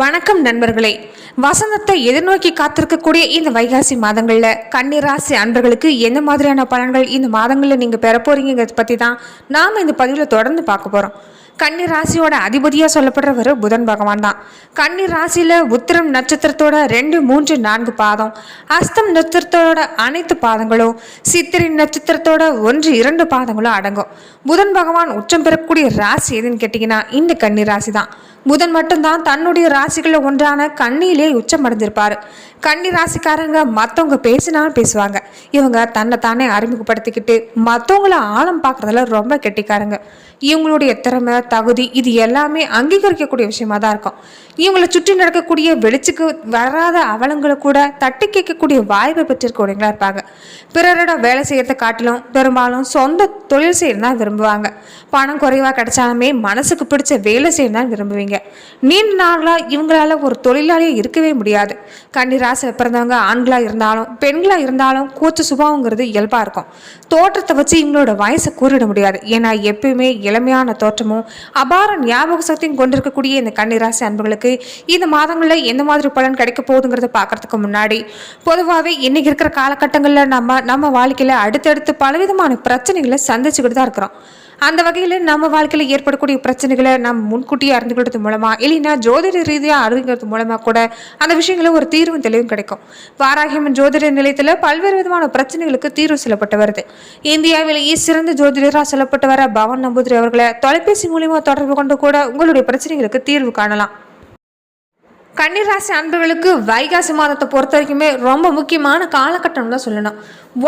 வணக்கம் நண்பர்களே. வசந்தத்தை எதிர்நோக்கி காத்திருக்கக்கூடிய இந்த வைகாசி மாதங்களில் கன்னிராசி அன்பர்களுக்கு என்ன மாதிரியான பலன்கள் இந்த மாதங்களில் நீங்கள் பெற போறீங்கிறத பற்றி தான் நாம் இந்த பதிவில் தொடர்ந்து பார்க்க போகிறோம் கன்னி ராசியோட அதிபதியாக சொல்லப்படுறவர் புதன் பகவான் தான். கன்னி ராசியில் உத்திரம் நட்சத்திரத்தோட ரெண்டு மூன்று நான்கு பாதம் அஸ்தம் நட்சத்திரத்தோட அனைத்து பாதங்களும் சித்திரை நட்சத்திரத்தோட ஒன்று இரண்டு பாதங்களும் அடங்கும். புதன் பகவான் உச்சம் பெறக்கூடிய ராசி எதுன்னு கேட்டிங்கன்னா இந்த கன்னி ராசி தான். புதன் மட்டும்தான் தன்னுடைய ராசிகளில் ஒன்றான கண்ணியிலே உச்சம் அடைஞ்சிருப்பாரு கன்னி ராசிக்காரங்க மற்றவங்க பேசினாலும் பேசுவாங்க. இவங்க தன்னை தானே அறிமுகப்படுத்திக்கிட்டு மற்றவங்கள ஆழம் பார்க்குறதுல ரொம்ப கெட்டிக்காரங்க. இவங்களுடைய திறமை தகுதி இது எல்லாமே அங்கீகரிக்கக்கூடிய விஷயமா தான் இருக்கும். இவங்களை சுற்றி நடக்கக்கூடிய வெளிச்சுக்கு வராத அவலங்களை கூட தட்டி கேட்கக்கூடிய வாய்ப்பை பெற்றிருக்கவங்களா இருப்பாங்க. பிறரோட வேலை செய்யறதை காட்டிலும் பெரும்பாலும் சொந்த தொழில் செய்யணும் தான் விரும்புவாங்க. பணம் குறைவாக கிடைச்சாலுமே மனசுக்கு பிடிச்ச வேலை செய்யணும் தான் விரும்புவீங்க. நீண்ட நாளாக இவங்களால ஒரு தொழிலாளியே இருக்கவே முடியாது. கன்னி பிறந்தவங்க ஆண்களாக இருந்தாலும் பெண்களாக இருந்தாலும் கூச்ச சுபாவங்கிறது இயல்பாக இருக்கும். தோற்றத்தை வச்சு இவங்களோட வயசை கூறிட முடியாது. ஏன்னா எப்பயுமே இளமையான தோற்றமும் அபார ஞாபக சக்தியும் கொண்டிருக்கக்கூடிய இந்த கன்னிராசி அன்புகளுக்கு இந்த மாதங்களில் எந்த மாதிரி பலன் கிடைக்க போகுதுங்கிறத பார்க்கறதுக்கு முன்னாடி பொதுவாகவே இன்றைக்கி இருக்கிற காலகட்டங்களில் நம்ம நம்ம வாழ்க்கையில் அடுத்தடுத்து பலவிதமான பிரச்சனைகளை சந்திச்சுக்கிட்டு தான் இருக்கிறோம். அந்த வகையில் நம்ம வாழ்க்கையில் ஏற்படக்கூடிய பிரச்சனைகளை நம்ம முன்கூட்டியே அறிந்துக்கிறது மூலமா இல்லைன்னா ஜோதிட ரீதியாக அறிஞ்சுக்கிறது மூலமாக கூட அந்த விஷயங்கள ஒரு தீர்வும் தெளிவும் கிடைக்கும். வாராகியம்மன் ஜோதிட நிலையத்தில் பல்வேறு விதமான பிரச்சனைகளுக்கு தீர்வு சொல்லப்பட்டு வருது. இந்தியாவிலேயே சிறந்த ஜோதிடராக சொல்லப்பட்டு வர பவன் நம்பூதிரி அவர்களை தொலைபேசி மூலியமாக தொடர்பு கொண்டு கூட உங்களுடைய பிரச்சனைகளுக்கு தீர்வு காணலாம். கன்னிராசி அன்பர்களுக்கு வைகாசி மாதத்தை பொறுத்த வரைக்குமே ரொம்ப முக்கியமான காலகட்டம் தான் சொல்லணும்.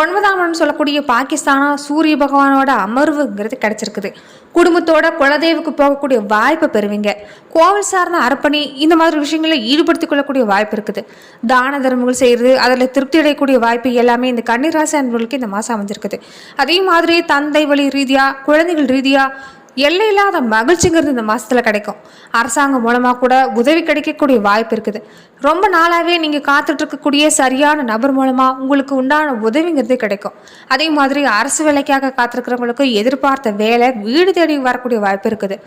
ஒன்பதாம் இடம் சொல்லக்கூடிய பாகிஸ்தானா சூரிய பகவானோட அமர்வுங்கிறது கிடைச்சிருக்குது. குடும்பத்தோட குலதெய்வுக்கு போகக்கூடிய வாய்ப்பை பெறுவீங்க. கோவில் சார்ந்த அர்ப்பணி இந்த மாதிரி விஷயங்களில் ஈடுபடுத்திக் கொள்ளக்கூடிய வாய்ப்பு இருக்குது. தான தர்மங்கள் செய்கிறது அதில் திருப்தி அடையக்கூடிய வாய்ப்பு எல்லாமே இந்த கன்னிராசி அன்பர்களுக்கு இந்த மாதம் அமைஞ்சிருக்குது. அதே மாதிரி தந்தை வழி ரீதியாக குழந்தைகள் ரீதியாக எல்லையில்லாத மகிழ்ச்சிங்கிறது இந்த மாதத்தில் கிடைக்கும். அரசாங்கம் மூலமாக கூட உதவி கிடைக்கக்கூடிய வாய்ப்பு இருக்குது. ரொம்ப நாளாகவே நீங்கள் காத்துட்ருக்கக்கூடிய சரியான நபர் மூலமாக உங்களுக்கு உண்டான உதவிங்கிறது கிடைக்கும். அதே மாதிரி அரசு வேலைக்காக காத்திருக்கிறவங்களுக்கு எதிர்பார்த்த வேலை வீடு தேடி வரக்கூடிய வாய்ப்பு இருக்குது.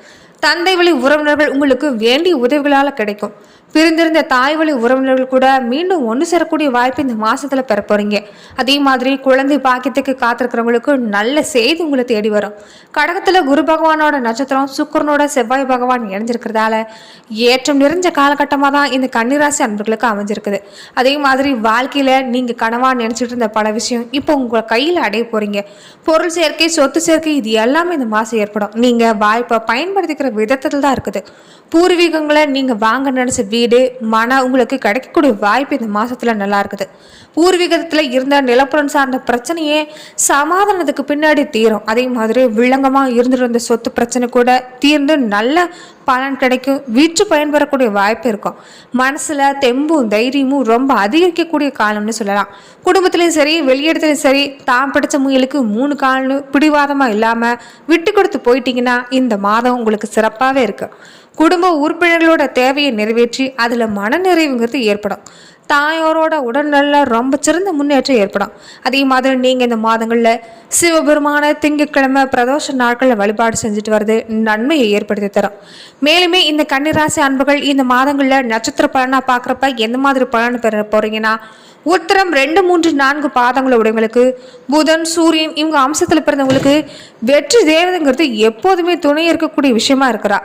தந்தை வழி உறவினர்கள் உங்களுக்கு வேண்டிய உதவிகளால் கிடைக்கும். பிரிந்திருந்த தாய் வழி உறவினர்கள் கூட மீண்டும் ஒன்று சேரக்கூடிய வாய்ப்பு இந்த மாதத்தில் பெற போகிறீங்க அதே மாதிரி குழந்தை பாக்கியத்துக்கு காத்திருக்கிறவங்களுக்கு நல்ல செய்தி உங்களை தேடி வரும். கடகத்தில் குரு பகவானோட நட்சத்திரம் சுக்கரனோட செவ்வாய் பகவான் இணைஞ்சிருக்கிறதால ஏற்றம் நிறைஞ்ச காலகட்டமாக தான் இந்த கன்னிராசி அன்பர்களுக்கு அமைஞ்சிருக்குது. அதே மாதிரி வாழ்க்கையில் நீங்கள் கனவாக நினச்சிட்டு இருந்த பல விஷயம் இப்போ உங்கள் கையில் அடைய போகிறீங்க பொருள் சேர்க்கை சொத்து சேர்க்கை இது எல்லாமே இந்த மாசம் ஏற்படும். நீங்கள் வாய்ப்பை பயன்படுத்திக்கிற விதத்தில் தான் இருக்குது. பூர்வீகங்களை நீங்கள் வாங்க நினச்ச வீடு மன உங்களுக்கு கிடைக்கக்கூடிய வாய்ப்பு இந்த மாதத்தில் நல்லா இருக்குது. பூர்வீகத்தில் இருந்த நிலப்புறம் சார்ந்த பிரச்சனையே சமாதானத்துக்கு பின்னாடி தீரும். அதே மாதிரி விளங்கமாக இருந்துட்டு இருந்த சொத்து பிரச்சனை கூட தீர்ந்து நல்ல பலன் கிடைக்கும். வீச்சு பயன்பெறக்கூடிய வாய்ப்பு இருக்கும். மனசில் தெம்பும் தைரியமும் ரொம்ப அதிகரிக்கக்கூடிய காலம்னு சொல்லலாம். குடும்பத்துலேயும் சரி வெளியிடத்துலையும் சரி தான் பிடிச்ச முயலுக்கு மூணு கால்னு பிடிவாதமாக இல்லாமல் விட்டு கொடுத்து போயிட்டீங்கன்னா இந்த மாதம் உங்களுக்கு சிறப்பாகவே இருக்கு. குடும்ப உறுப்பினர்களோட தேவையை நிறைவேற்றி அதில் மனநிறைவுங்கிறது ஏற்படும். தாயோரோட உடல்நல ரொம்ப சிறந்த முன்னேற்றம் ஏற்படும். அதே மாதிரி நீங்கள் இந்த மாதங்களில் சிவபெருமான திங்கட்கிழமை பிரதோஷ நாட்களில் வழிபாடு செஞ்சுட்டு வர்றது நன்மையை ஏற்படுத்தி தரும். மேலுமே இந்த கன்னிராசி அன்புகள் இந்த மாதங்களில் நட்சத்திர பலனாக பார்க்குறப்ப எந்த மாதிரி பலன் பெற போகிறீங்கன்னா உத்தரம் ரெண்டு மூன்று நான்கு பாதங்களை உடையவங்களுக்கு புதன் சூரியன் இவங்க அம்சத்தில் பிறந்தவங்களுக்கு வெற்றி தேவதைங்கிறது எப்போதுமே துணை இருக்கக்கூடிய விஷயமா இருக்கிறா.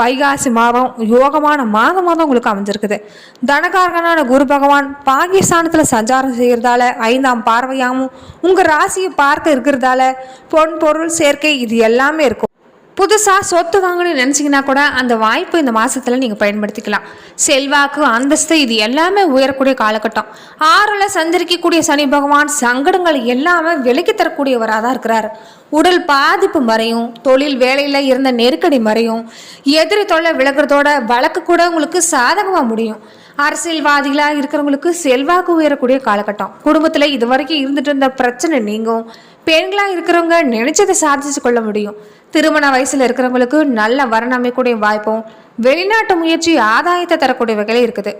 வைகாசி மாதம் யோகமான மாதமாக தான் உங்களுக்கு அமைஞ்சிருக்குது. தனகாரகனான குருபக பகவான் பாகிஸ்தானத்தில் சஞ்சாரம் செய்கிறதால ஐந்தாம் பார்வையாகவும் உங்கள் ராசியை பார்க்க இருக்கிறதால பொன் பொருள் சேர்க்கை இது எல்லாமே இருக்கும். புதுசாக சொத்து வாங்கணும்னு நினச்சிங்கன்னா கூட அந்த வாய்ப்பு இந்த மாதத்தில் நீங்கள் பயன்படுத்திக்கலாம். செல்வாக்கு அந்தஸ்து இது எல்லாமே உயரக்கூடிய காலகட்டம். ஆறில் சந்திரிக்கக்கூடிய சனி பகவான் சங்கடங்கள் எல்லாமே விலக்கி தரக்கூடியவராக தான் இருக்கிறார். உடல் பாதிப்பு மறையும் தொழில் வேலையில் இருந்த நெருக்கடி மறையும் எதிரி தொல்லை விளக்குறதோட வழக்கு கூட உங்களுக்கு சாதகமாக முடியும். அரசியல்வாதிகளாக இருக்கிறவங்களுக்கு செல்வாக்கு உயரக்கூடிய காலகட்டம். குடும்பத்தில் இது வரைக்கும் இருந்துட்டு இருந்த பிரச்சனை நீங்கும். பெண்களாக இருக்கிறவங்க நினைச்சதை சாதிச்சு கொள்ள முடியும். திருமண வயசுல இருக்கிறவங்களுக்கு நல்ல வரன் அமைக்கூடிய வாய்ப்பும் வெளிநாட்டு முயற்சி ஆதாயத்தை தரக்கூடிய வகையில் இருக்குது.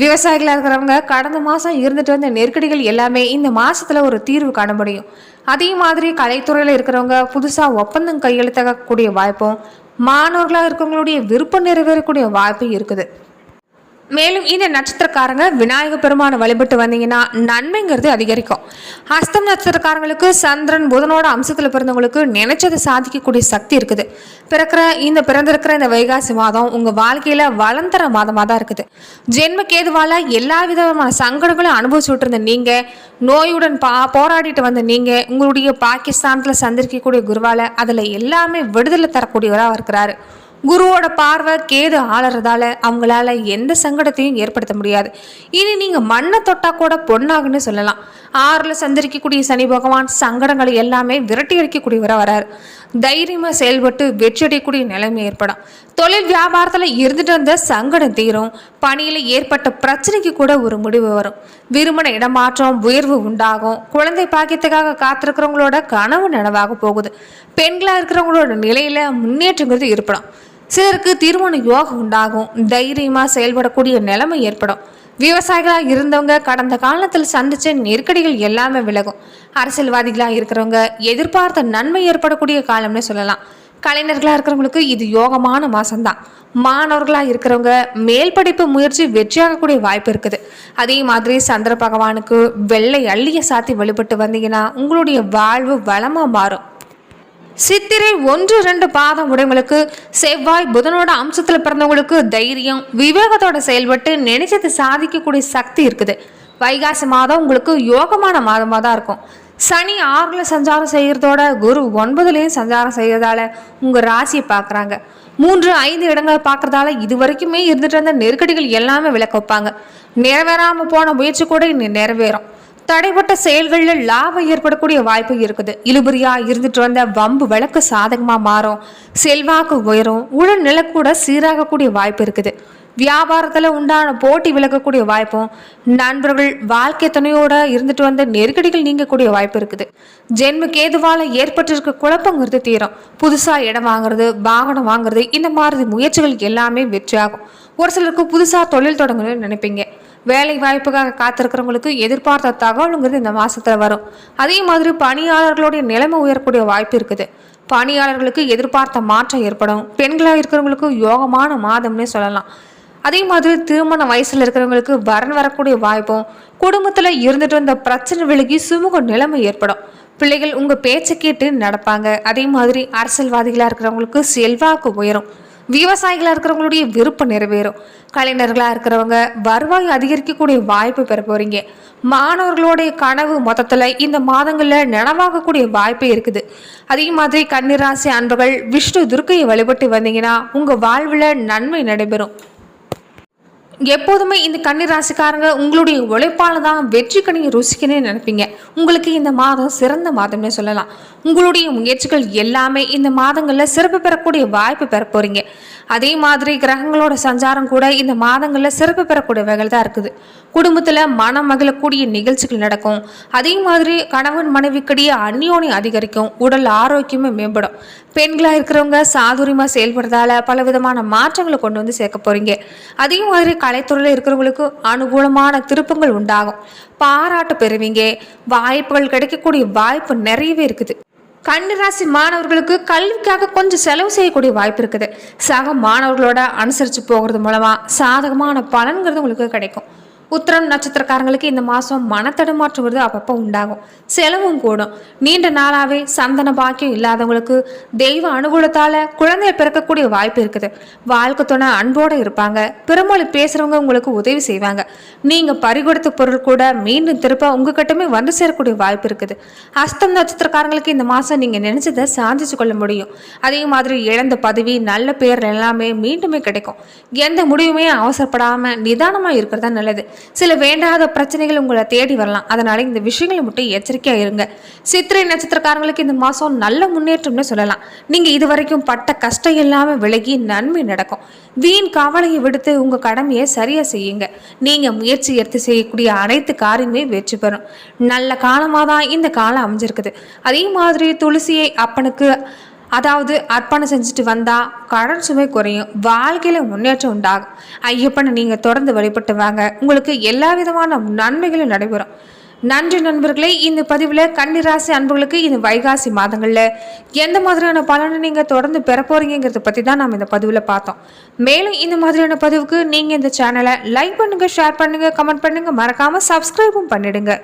விவசாயிகளாக இருக்கிறவங்க கடந்த மாதம் இருந்துட்டு வந்த நெருக்கடிகள் எல்லாமே இந்த மாசத்துல ஒரு தீர்வு காண முடியும். அதே மாதிரி கலைத்துறையில் இருக்கிறவங்க புதுசாக ஒப்பந்தம் கையெழுத்தக்கூடிய வாய்ப்பும் மாணவர்களாக இருக்கிறவங்களுடைய விருப்பம் நிறைவேறக்கூடிய வாய்ப்பு இருக்குது. மேலும் இந்த நட்சத்திரக்காரங்க விநாயக பெருமானை வழிபட்டு வந்தீங்கன்னா நன்மைங்கிறது அதிகரிக்கும். ஹஸ்தம் நட்சத்திரக்காரங்களுக்கு சந்திரன் புதனோட அம்சத்தில் பிறந்தவங்களுக்கு நினைச்சதை சாதிக்கக்கூடிய சக்தி இருக்குது. பிறக்கிற இந்த பிறந்திருக்கிற இந்த வைகாசி மாதம் உங்கள் வாழ்க்கையில் வளம் தர மாதமாக தான் இருக்குது. ஜென்ம கேதுவால் எல்லா விதமான சங்கடங்களும் அனுபவிச்சுட்டு இருந்த நீங்கள் நோயுடன் பா போராடிட்டு வந்த நீங்கள் உங்களுடைய பாகிஸ்தானத்தில் சந்திரிக்கக்கூடிய குருவால் அதில் எல்லாமே விடுதலை தரக்கூடியவராக இருக்கிறாரு. குருவோட பார்வை கேது ஆளறதால அவங்களால எந்த சங்கடத்தையும் ஏற்படுத்த முடியாது. இனி நீங்கள் மண்ணை தொட்டா கூட பொண்ணாகுன்னு சொல்லலாம். ஆறில் சந்திரிக்கக்கூடிய சனி பகவான் சங்கடங்களை எல்லாமே விரட்டி அடிக்கக்கூடியவராக வராரு. தைரியமாக செயல்பட்டு வெற்றியடையக்கூடிய நிலைமை ஏற்படும். தொழில் வியாபாரத்தில் இருந்துட்டு வந்த சங்கடம் தீரும். பணியில் ஏற்பட்ட பிரச்சனைக்கு கூட ஒரு முடிவு வரும். விரும்பின இடமாற்றம் உயர்வு உண்டாகும். குழந்தை பாக்கியத்துக்காக காத்திருக்கிறவங்களோட கனவு நனவாக போகுது. பெண்களாக இருக்கிறவங்களோட நிலையில் முன்னேற்றங்கிறது ஏற்படும். சிலருக்கு தீர்மான யோகம் உண்டாகும். தைரியமாக செயல்படக்கூடிய நிலைமை ஏற்படும். விவசாயிகளாக இருந்தவங்க கடந்த காலத்தில் சந்தித்த நெருக்கடிகள் எல்லாமே விலகும். அரசியல்வாதிகளாக இருக்கிறவங்க எதிர்பார்த்த நன்மை ஏற்படக்கூடிய காலம்னு சொல்லலாம். கலைஞர்களாக இருக்கிறவங்களுக்கு இது யோகமான மாதம்தான் மாணவர்களாக இருக்கிறவங்க மேல் படிப்பு முயற்சி வெற்றியாகக்கூடிய வாய்ப்பு இருக்குது. அதே மாதிரி சந்திர பகவானுக்கு வெள்ளை அள்ளிய சாத்தி வழிபட்டு வந்தீங்கன்னா உங்களுடைய வாழ்வு வளமாக மாறும். சித்திரை ஒன்று ரெண்டு பாதம் உடையவங்களுக்கு செவ்வாய் புதனோட அம்சத்தில் பிறந்தவங்களுக்கு தைரியம் விவேகத்தோட செயல்பட்டு நினைச்சது சாதிக்கக்கூடிய சக்தி இருக்குது. வைகாசி மாதம் உங்களுக்கு யோகமான மாதமாக தான் இருக்கும். சனி ஆறில் சஞ்சாரம் செய்கிறதோட குரு ஒன்பதுலேயும் சஞ்சாரம் செய்கிறதால உங்கள் ராசியை பார்க்குறாங்க. மூன்று ஐந்து இடங்களை பார்க்குறதால இது வரைக்குமே இருந்துட்டு இருந்த நெருக்கடிகள் எல்லாமே விளக்க வைப்பாங்க. நிறைவேறாமல் போன முயற்சி கூட இன்னும் நிறைவேறும். தடைப்பட்ட செயல்களில் லாபம் ஏற்படக்கூடிய வாய்ப்பு இருக்குது. இழுபறியா இருந்துட்டு வந்த வம்பு விளக்கு சாதகமா மாறும். செல்வாக்கு உயரும். உடல் நிலை கூட சீராகக்கூடிய வாய்ப்பு இருக்குது. வியாபாரத்தில் உண்டான போட்டி விலகக்கூடிய வாய்ப்பும் நண்பர்கள் வாழ்க்கை துணையோட இருந்துட்டு வந்த நெருக்கடிகள் நீங்கக்கூடிய வாய்ப்பு இருக்குது. ஜென்ம கேதுவால ஏற்பட்டிருக்க குழப்பங்கிறது தீரும். புதுசாக இடம் வாங்குறது வாகனம் வாங்குறது இந்த மாதிரி முயற்சிகள் எல்லாமே வெற்றியாகும். ஒரு சிலருக்கு புதுசாக தொழில் தொடங்கணும்னு நினைப்பீங்க. வேலை வாய்ப்புக்காக காத்திருக்கிறவங்களுக்கு எதிர்பார்த்த தகவலுங்கிறது இந்த மாதத்தில் வரும். அதே மாதிரி பணியாளர்களுடைய நிலைமை உயரக்கூடிய வாய்ப்பு இருக்குது. பணியாளர்களுக்கு எதிர்பார்த்த மாற்றம் ஏற்படும். பெண்களாக இருக்கிறவங்களுக்கு யோகமான மாதம்னே சொல்லலாம். அதே மாதிரி திருமண வயசில் இருக்கிறவங்களுக்கு வரன் வரக்கூடிய வாய்ப்பும் குடும்பத்தில் இருந்துட்டு வந்த பிரச்சனை விலகி சுமூக நிலைமை ஏற்படும். பிள்ளைகள் உங்கள் பேச்சை கேட்டு நடப்பாங்க. அதே மாதிரி அரசியல்வாதிகளாக இருக்கிறவங்களுக்கு செல்வாக்கு உயரும். விவசாயிகளாக இருக்கிறவங்களுடைய விருப்பம் நிறைவேறும். கலைஞர்களாக இருக்கிறவங்க வருவாய் அதிகரிக்கக்கூடிய வாய்ப்பு பெற போகிறீங்க மாணவர்களுடைய கனவு மொத்தத்தில் இந்த மாதங்களில் நனவாகக்கூடிய வாய்ப்பு இருக்குது. அதே மாதிரி கன்னிராசி அன்பர்கள் விஷ்ணு துர்க்கையை வழிபட்டு வந்தீங்கன்னா உங்கள் வாழ்வில் நன்மை நடைபெறும். எப்போதுமே இந்த கன்னி ராசிக்காரங்க உங்களுடைய உழைப்பால் தான் வெற்றி கனியை ருசிக்கணும்னு நினைப்பீங்க. உங்களுக்கு இந்த மாதம் சிறந்த மாதம்னு சொல்லலாம். உங்களுடைய முயற்சிகள் எல்லாமே இந்த மாதங்களில் சிறப்பு பெறக்கூடிய வாய்ப்பு பெற போகிறீங்க அதே மாதிரி கிரகங்களோட சஞ்சாரம் கூட இந்த மாதங்களில் சிறப்பு பெறக்கூடிய வகையில் தான் இருக்குது. குடும்பத்தில் மனம் மகிழக்கூடிய நிகழ்ச்சிகள் நடக்கும். அதே மாதிரி கணவன் மனைவிக்கிடையே அந்யோனி அதிகரிக்கும். உடல் ஆரோக்கியமும் மேம்படும். பெண்களாக இருக்கிறவங்க சாதுரியமாக செயல்படுறதால பல விதமான மாற்றங்களை கொண்டு வந்து சேர்க்க போகிறீங்க அதே மாதிரி கலைத்துறையில் இருக்கிறவங்களுக்கு அனுகூலமான திருப்பங்கள் உண்டாகும். பாராட்டு பெறுவீங்க. வாய்ப்புகள் கிடைக்கக்கூடிய வாய்ப்பு நிறையவே இருக்குது. கன்னிராசி மாணவர்களுக்கு கல்விக்காக கொஞ்சம் செலவு செய்யக்கூடிய வாய்ப்பு இருக்குது. சக மாணவர்களோட அனுசரித்து போகிறது மூலமாக சாதகமான பலன்கிறது உங்களுக்கு கிடைக்கும். உத்திரம் நட்சத்திரக்காரங்களுக்கு இந்த மாதம் மனத்தடுமாற்றம் வருது. அப்பப்போ உண்டாகும். செலவும் கூடும். நீண்ட நாளாகவே சந்தன பாக்கியம் இல்லாதவங்களுக்கு தெய்வ அனுகூலத்தால் குழந்தைய பிறக்கக்கூடிய வாய்ப்பு இருக்குது. வாழ்க்கை துணை அன்போடு இருப்பாங்க. பிறமொழி பேசுகிறவங்க உங்களுக்கு உதவி செய்வாங்க. நீங்கள் பறிகொடுத்த பொருள் கூட மீண்டும் திருப்ப உங்ககிட்டமே வந்து சேரக்கூடிய வாய்ப்பு இருக்குது. அஸ்தம் நட்சத்திரக்காரங்களுக்கு இந்த மாதம் நீங்கள் நினச்சதை சாதிச்சு கொள்ள முடியும். அதே மாதிரி இழந்த பதவி நல்ல பேர் எல்லாமே மீண்டுமே கிடைக்கும். எந்த முடிவுமே அவசரப்படாமல் நிதானமாக இருக்கிறது தான் நல்லது. சில வேண்டாத பிரச்சனைகள் உங்களை தேடி வரலாம். அதனால இந்த விஷயங்களை மட்டும் எச்சரிக்கையாக இருங்க. சித்திரை நட்சத்திரக்காரங்களுக்கு இந்த மாதம் நல்ல முன்னேற்றம்னு சொல்லலாம். நீங்கள் இது வரைக்கும் பட்ட கஷ்டம் இல்லாமல் விலகி நன்மை நடக்கும். வீண் கவலையை விடுத்து உங்கள் கடமையை சரியாக செய்யுங்க. நீங்கள் முயற்சி எடுத்து செய்யக்கூடிய அனைத்து காரியமே வெற்றி பெறும். நல்ல காலமாக தான் இந்த காலம் அமைஞ்சிருக்குது. அதே மாதிரி துளசியை அப்பனுக்கு அதாவது அர்ப்பணம் செஞ்சுட்டு வந்தால் கடன் சுமை குறையும் வாழ்க்கையில் முன்னேற்றம் உண்டாகும். ஐயப்பனை நீங்கள் தொடர்ந்து வழிபட்டு வாங்க. உங்களுக்கு எல்லா விதமான நன்மைகளும் நடைபெறும். நன்றி நண்பர்களே இந்த பதிவில் கன்னிராசி அன்பர்களுக்கு இந்த வைகாசி மாதங்களில் எந்த மாதிரியான பலனை நீங்கள் தொடர்ந்து பெற போகிறீங்கிறத பற்றி தான் நாம் இந்த பதிவில் பார்த்தோம். மேலும் இந்த மாதிரியான பதிவுக்கு நீங்கள் இந்த சேனலை லைக் பண்ணுங்கள் ஷேர் பண்ணுங்கள் கமெண்ட் பண்ணுங்கள் மறக்காமல் சப்ஸ்கிரைபும் பண்ணிடுங்க.